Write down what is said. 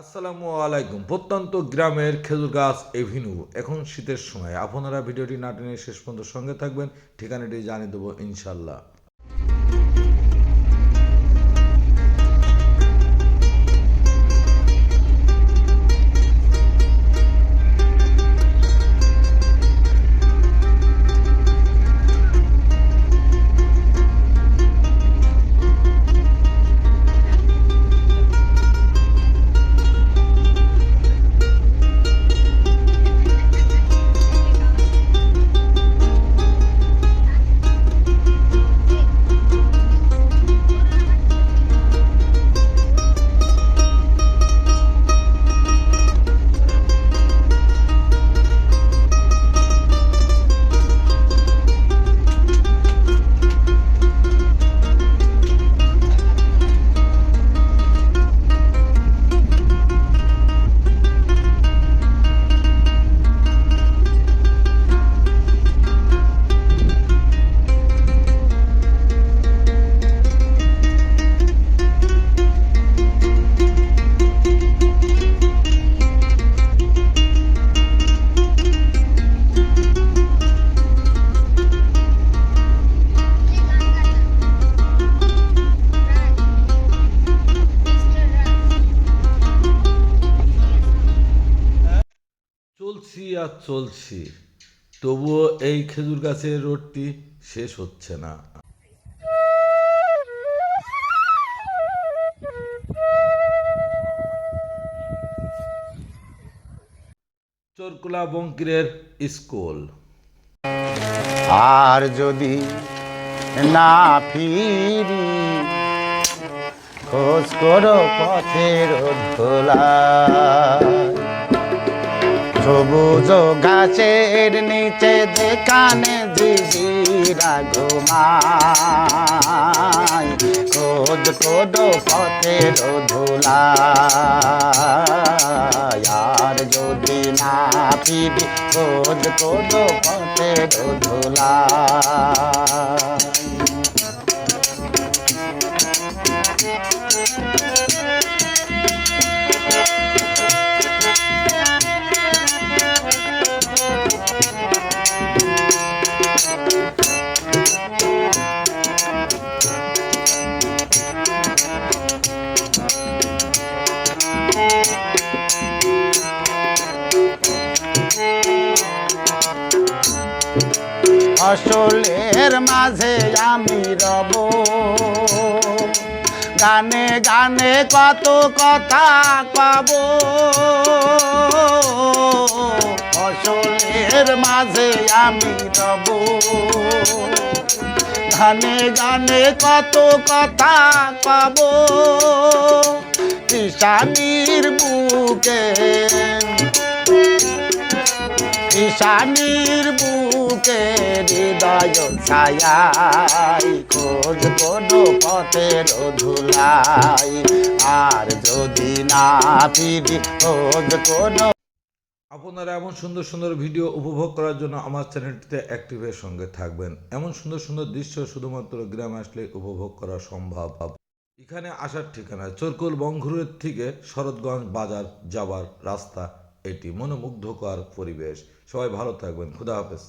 আসসালামু আলাইকুম। প্রত্যন্ত গ্রামের খেজুর গাছ এভিনিউ। এখন শীতের সময়। আপনারা ভিডিওটি নাটনের টেনে শেষ পর্যন্ত সঙ্গে থাকবেন। ঠিকানাটি জানিয়ে দেবো ইনশাল্লাহ। আর চলছি। তবুও এই খেজুর গাছের রোডটি শেষ হচ্ছে না। চরকুলা বঙ্কিরের স্কুল। আর যদি না ফিরি, খোঁজ করো পথের ধোলা সবুজ গাছের নিচে যেখানে জিজিরা ঘুমায় খোঁজ করো পথের ধোলা আর যদি না ফিরি খোঁজ করো পথের ধোলা ফসলের মাঝে আমি রব। গানে গানে কত কথা পাব। ফসলের মাঝে আমি রব। গানে গানে কত কথা পাব। কিষানির বুকে। ঈশানীর বুকে হৃদয় ছায়াই, খোঁজ কোনো পথের ধুলাই। আর যদি না ফিরি, খোঁজ কোনো আপনারা এমন সুন্দর সুন্দর ভিডিও উপভোগ করার জন্য আমার চ্যানেলটিতে অ্যাক্টিভের সঙ্গে থাকবেন। এমন সুন্দর সুন্দর দৃশ্য শুধুমাত্র গ্রামে আসলে উপভোগ করা সম্ভব। এখানে আসার ঠিকানা চরকুল বংঘুরের থেকে শরৎগঞ্জ বাজার যাবার রাস্তা। এটি মনোমুগ্ধকর পরিবেশ। সবাই ভালো থাকবেন। খুদা হাফেজ।